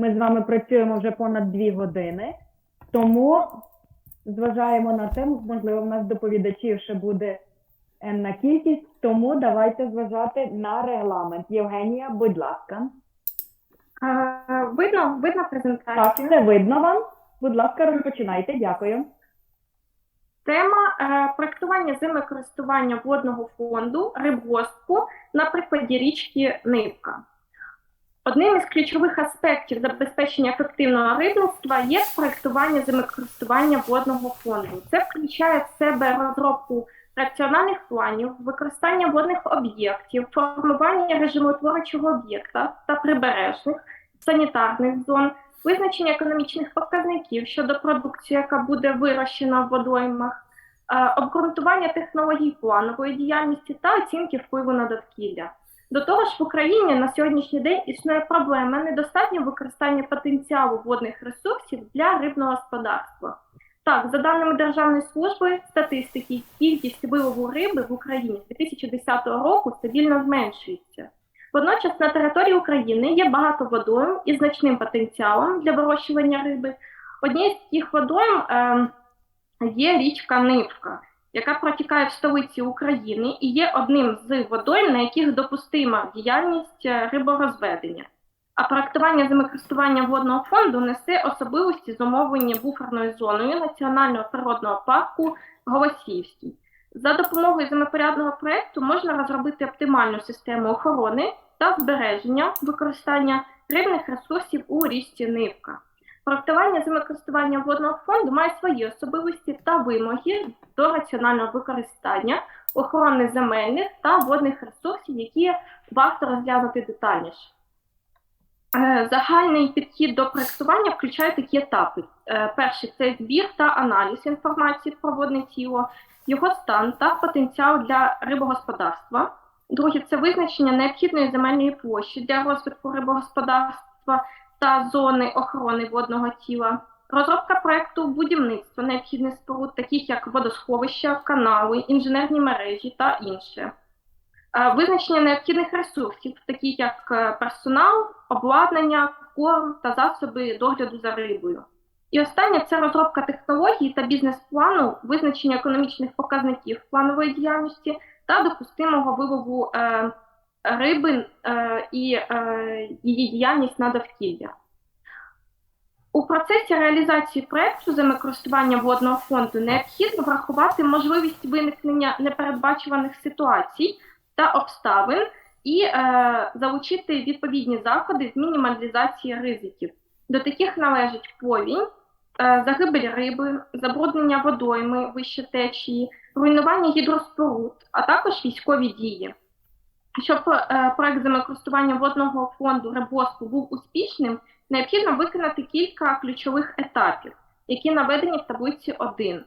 Ми з вами працюємо вже понад дві години, тому зважаємо на те, можливо, в нас доповідачів ще буде енна кількість, тому давайте зважати на регламент. Євгенія, будь ласка. Е, Видно, видно Так, презентацію. все видно вам. Будь ласка, розпочинайте. Дякую. Тема е, проектування землекористування водного фонду рибгоспу на прикладі річки Нивка. Одним із ключових аспектів забезпечення ефективного рибництва є проектування землекористування водного фонду. Це включає в себе розробку раціональних планів, використання водних об'єктів, формування режимотворчого об'єкта та прибережних санітарних зон, визначення економічних показників щодо продукції, яка буде вирощена в водоймах, е, обґрунтування технологій планової діяльності та оцінки впливу на довкілля. До того ж, в Україні на сьогоднішній день існує проблема недостатнього використання потенціалу водних ресурсів для рибного господарства. Так, за даними Державної служби статистики, кількість вилову риби в Україні з 2010 року стабільно зменшується. Водночас на території України є багато водойм із значним потенціалом для вирощування риби. Однією з таких водойм е, є річка Нивка, яка протікає в столиці України і є одним з водойм, на яких допустима діяльність е, риборозведення. А проектування землекористування водного фонду несе особливості зумовлені буферною зоною Національного природного парку Голосіївський. За допомогою землепорядного проекту можна розробити оптимальну систему охорони та збереження використання рибних ресурсів у річці Нивка. Проектування землекористування водного фонду має свої особливості та вимоги до раціонального використання охорони земельних та водних ресурсів, які варто розглянути детальніше. Е, Загальний підхід до проектування включає такі етапи. Е, Перший це збір та аналіз інформації про водне тіло, його стан та потенціал для рибогосподарства. Друге це визначення необхідної земельної площі для розвитку рибогосподарства та зони охорони водного тіла. Розробка проекту будівництва необхідних споруд, таких як водосховища, канали, інженерні мережі та інше. Е, Визначення необхідних ресурсів, таких як е, персонал, обладнання, корм та засоби догляду за рибою. І останнє це розробка технологій та бізнес-плану, визначення економічних показників планової діяльності та допустимого вилову е, риби е, і е, її діяльність на довкілля. У процесі реалізації проекту землекористування водного фонду необхідно врахувати можливість виникнення непередбачуваних ситуацій та обставин і е, залучити відповідні заходи з мінімалізації ризиків. До таких належить повінь, е, загибель риби, забруднення водойми вище течії, руйнування гідроспоруд, а також військові дії. Щоб е, проект землекористування водного фонду Рибоспу був успішним, необхідно виконати кілька ключових етапів, які наведені в таблиці 1.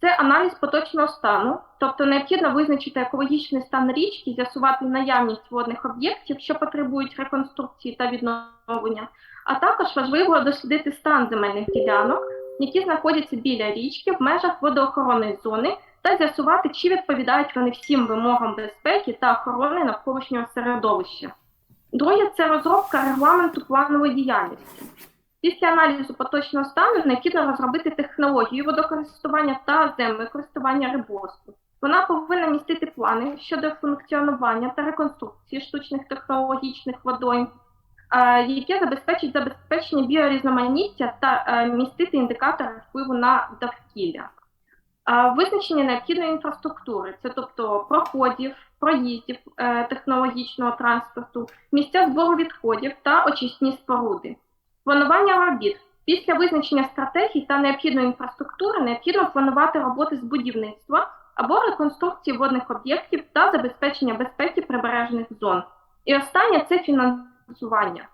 Це аналіз поточного стану, тобто необхідно визначити екологічний стан річки, з'ясувати наявність водних об'єктів, що потребують реконструкції та відновлення, а також важливо дослідити стан земельних ділянок, які знаходяться біля річки в межах водоохоронної зони, та з'ясувати, чи відповідають вони всім вимогам безпеки та охорони навколишнього середовища. Друге це розробка регламенту планової діяльності. Після аналізу поточного стану необхідно розробити технологію водокористування та землекористування рибоспу. Вона повинна містити плани щодо функціонування та реконструкції штучних технологічних водойм, е, які забезпечать забезпечення біорізноманіття та е, містити індикатори впливу на довкілля. Визначення необхідної інфраструктури, це тобто проходів, проїздів е, технологічного транспорту, місця збору відходів та очисні споруди. Планування робіт. Після визначення стратегій та необхідної інфраструктури необхідно планувати роботи з будівництва або реконструкції водних об'єктів та забезпечення безпеки прибережних зон. І останнє це фінансування.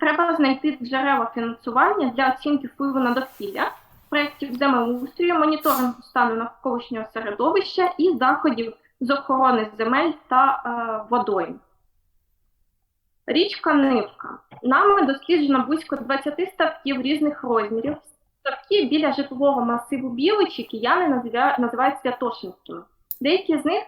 Треба знайти джерела фінансування для оцінки впливу на довкілля, проєктів землеустрою, моніторингу стану навколишнього середовища і заходів з охорони земель та е, водойм. Річка Нивка. Нами досліджено близько 20 ставків різних розмірів. Ставки біля житлового масиву Біличі кияни називають, називають Святошинськими. Деякі з них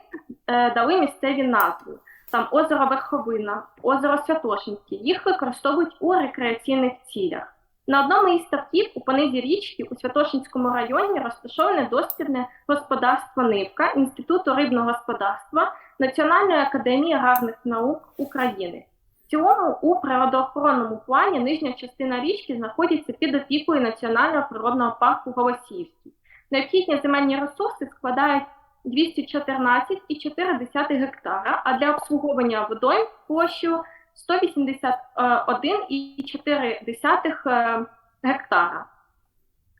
е, дали місцеві назви. там озеро Верховина, озеро Святошинське. Їх використовують у рекреаційних цілях. На одному із ставків у понизі річки у Святошинському районі розташоване дослідне господарство Нивка Інституту рибного господарства Національної академії аграрних наук України. В цілому у природоохоронному плані нижня частина річки знаходиться під опікою Національного природного парку Голосіївський. Необхідні земельні ресурси складають 214,4 гектара, а для обслуговування водойм площу 181,4 е, гектара.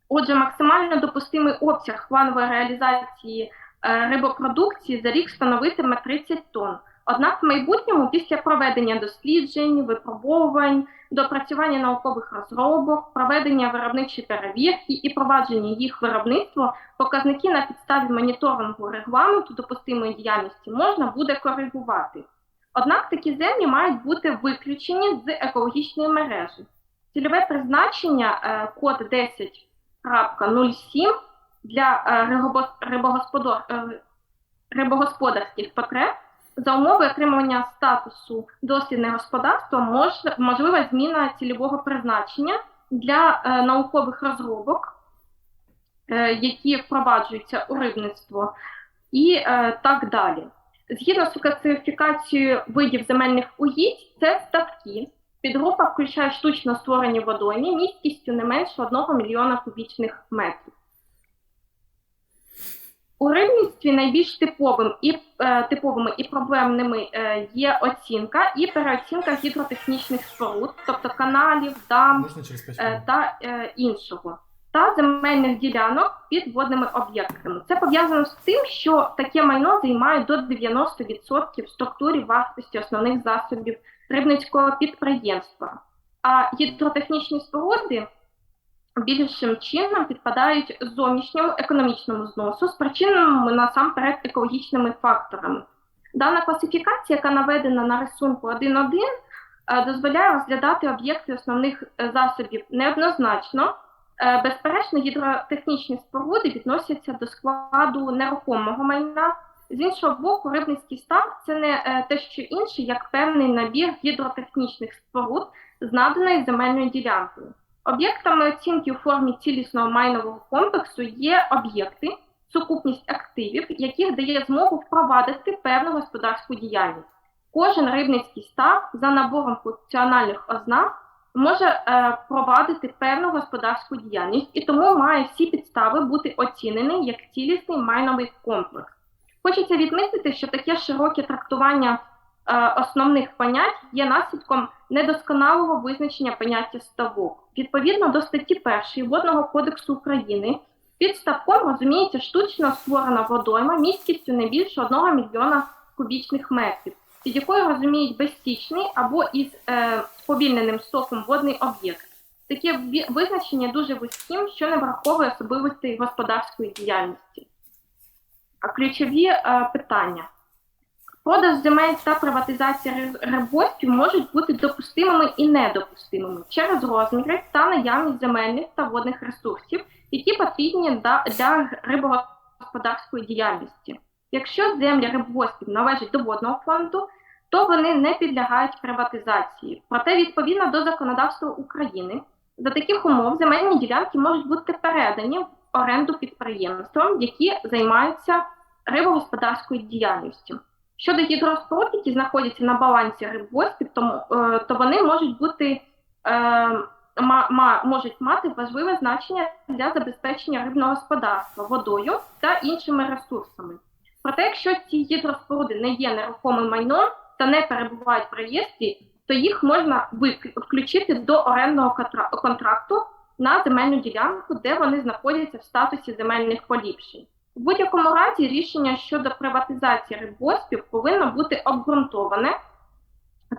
Отже, максимально допустимий обсяг планової реалізації е, рибопродукції за рік становитиме 30 тонн. Однак в майбутньому, після проведення досліджень, випробовувань, допрацювання наукових розробок, проведення виробничої перевірки і провадження їх виробництва, показники на підставі моніторингу регламенту допустимої діяльності можна буде коригувати. Однак такі землі мають бути виключені з екологічної мережі. Цільове призначення е, код 10.07 для е, е, рибогосподарських потреб за умови отримання статусу дослідне господарство мож, можлива зміна цільового призначення для наукових розробок, які впроваджуються у рибництво, і так далі. Згідно з класифікацією видів земельних угідь, це ставки. Підгрупа включає штучно створені водойми місткістю не менше 1 мільйона кубічних метрів. У рибництві найбільш типовим і, е, типовими і проблемними е, є оцінка і переоцінка гідротехнічних споруд, тобто каналів, дам Можна через 5 е, та е, іншого, та земельних ділянок під водними об'єктами. Це пов'язано з тим, що таке майно займає до 90% в структурі вартості основних засобів рибницького підприємства. А гідротехнічні споруди більшим чином підпадають зовнішньому економічному зносу, спричиненому насамперед екологічними факторами. Дана класифікація, яка наведена на рисунку 1.1, е, дозволяє розглядати об'єкти основних е, засобів неоднозначно. Е, Безперечно, гідротехнічні споруди відносяться до складу нерухомого майна. З іншого боку, рибницький став це не е, те, що інше, як певний набір гідротехнічних споруд з наданою земельною ділянкою. Об'єктами оцінки у формі цілісного майнового комплексу є об'єкти, сукупність активів, яких дає змогу впровадити певну господарську діяльність. Кожен рибницький став за набором функціональних ознак може е, провадити певну господарську діяльність і тому має всі підстави бути оцінений як цілісний майновий комплекс. Хочеться відмітити, що таке широке трактування е, основних понять є наслідком недосконалого визначення поняття ставок. Відповідно до статті 1 Водного кодексу України, під ставком розуміється штучно створена водойма місткістю не більше 1 мільйона кубічних метрів, під якою розуміють безстічний або із е, сповільненим стоком водний об'єкт. Таке визначення дуже вузьким, що не враховує особливостей господарської діяльності. А ключові е, питання. Продаж земель та приватизація ри- можуть бути допустимими і недопустимими через розміри та наявність земельних та водних ресурсів, які потрібні для рибогосподарської діяльності. Якщо землі рибгоспів належать до водного фонду, то вони не підлягають приватизації. Проте, відповідно до законодавства України, за таких умов земельні ділянки можуть бути передані в оренду підприємствам, які займаються рибогосподарською діяльністю. Щодо гідроспоруд, які знаходяться на балансі рибгоспів, то, е, то вони можуть бути е, можуть мати важливе значення для забезпечення рибного господарства водою та іншими ресурсами. Проте, якщо ці гідроспоруди не є нерухомим майном та не перебувають в реєстрі, то їх можна включити до орендного контракту на земельну ділянку, де вони знаходяться в статусі земельних поліпшень. У будь-якому разі рішення щодо приватизації рибгоспів повинно бути обґрунтоване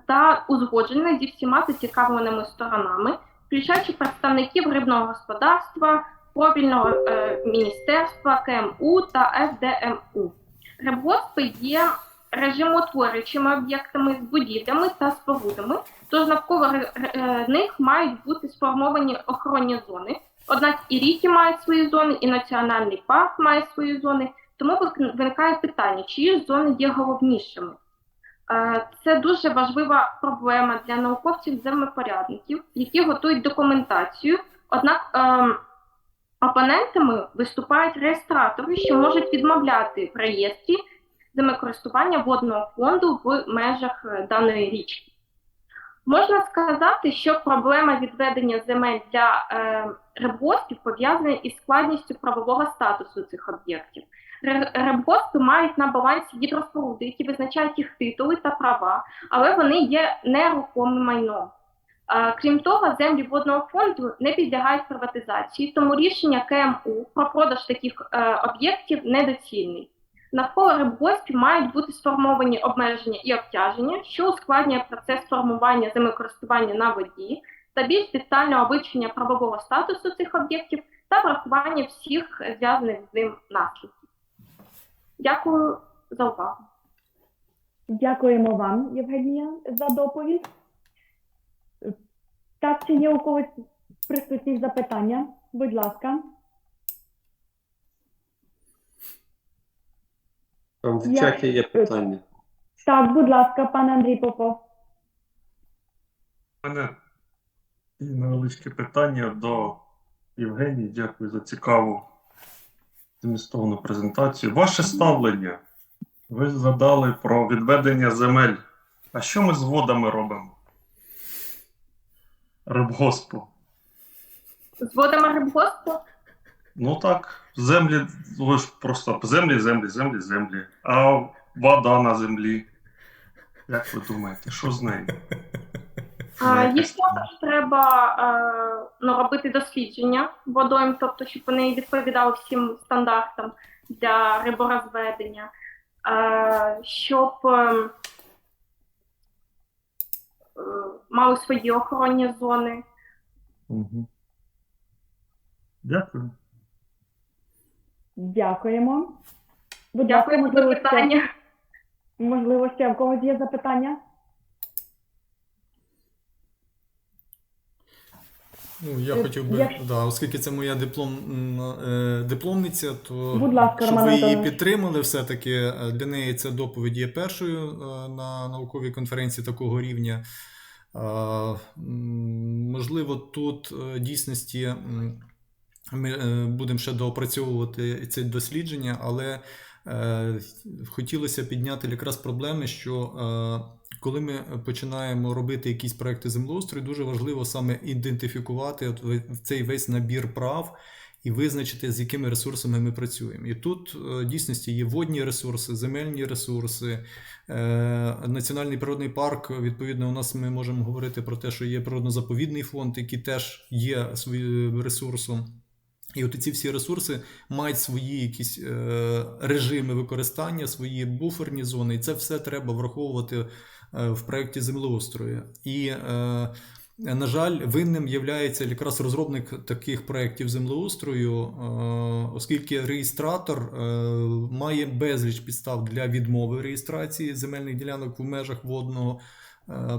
та узгоджене зі всіма зацікавленими сторонами, включаючи представників рибного господарства, профільного е, міністерства, КМУ та ФДМУ. Рибгоспи є режимотворюючими об'єктами з будівлями та спорудами, тож навколо е, них мають бути сформовані охоронні зони. Однак і ріки мають свої зони, і національний парк має свої зони. Тому виникає питання, чиї ж зони є головнішими. Е, Це дуже важлива проблема для науковців-землепорядників, які готують документацію. Однак ем, опонентами виступають реєстратори, що можуть відмовляти в реєстрі землекористування водного фонду в межах е, даної річки. Можна сказати, що проблема відведення земель для е, рибгоспів пов'язана із складністю правового статусу цих об'єктів. Рибгоспи мають на балансі гідроспоруди, які визначають їх титули та права, але вони є нерухомим майном. Е, Крім того, землі водного фонду не підлягають приватизації, тому рішення КМУ про продаж таких е, об'єктів недоцільний. Навколо рибгоспів мають бути сформовані обмеження і обтяження, що ускладнює процес формування землекористування на воді та більш детального вивчення правового статусу цих об'єктів та врахування всіх зв'язаних з ним наслідків. Дякую за увагу. Дякуємо вам, Євгенія, за доповідь. Так, чи є у когось присутніх запитання? Будь ласка. Там в Я- чаті є питання. Так, будь ласка, пане Андрій Попов. У мене і невеличке питання до Євгенії. Дякую за цікаву змістовну презентацію. Ваше ставлення. Ви згадали про відведення земель. А що ми з водами робимо? Рибгоспу. З водами рибгоспу Ну так, землі, ж просто землі, землі, землі, землі. А вода на землі. Як ви думаєте, що з нею? Їх також треба е, ну, робити дослідження водойм, тобто, щоб вони відповідали всім стандартам для риборозведення, е, щоб е, мали свої охоронні зони. Угу. Дякую. Дякуємо. Будь ласка, Дякую за можливо, ще, питання. можливо, ще в когось є запитання? Ну, я Е, хотів би, як- да, оскільки це моя диплом, м, е, дипломниця, то Будь ласка, щоб Роман ви її Антонович. підтримали, все-таки е, для неї ця доповідь є першою е, на науковій конференції такого рівня. Е, м, Можливо, тут е, дійсності м, ми е, будемо ще доопрацьовувати ці дослідження, але е, хотілося підняти якраз проблеми, що е, коли ми починаємо робити якісь проекти землеустрою, дуже важливо саме ідентифікувати цей весь набір прав і визначити, з якими ресурсами ми працюємо. І тут в дійсності є водні ресурси, земельні ресурси, національний природний парк. Відповідно, у нас ми можемо говорити про те, що є природно-заповідний фонд, який теж є ресурсом. І от ці всі ресурси мають свої якісь е, режими використання, свої буферні зони, і це все треба враховувати е, в проєкті землеустрою. І, е, на жаль, винним є якраз розробник таких проєктів землеустрою, е, оскільки реєстратор е, має безліч підстав для відмови реєстрації земельних ділянок в межах водного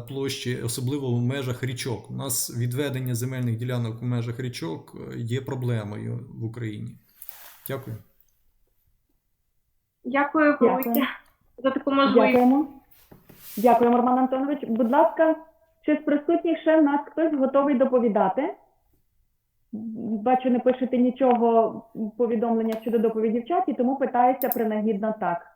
площі, особливо в межах річок. У нас відведення земельних ділянок в межах річок е, є проблемою в Україні. Дякую. Дякую, Дякую. за таку можливість. Дякуємо. Дякуємо, Роман Антонович. Будь ласка, чи з присутніх ще нас хтось готовий доповідати? Бачу, не пишете нічого повідомлення щодо доповіді в чаті, тому питаюся принагідно так.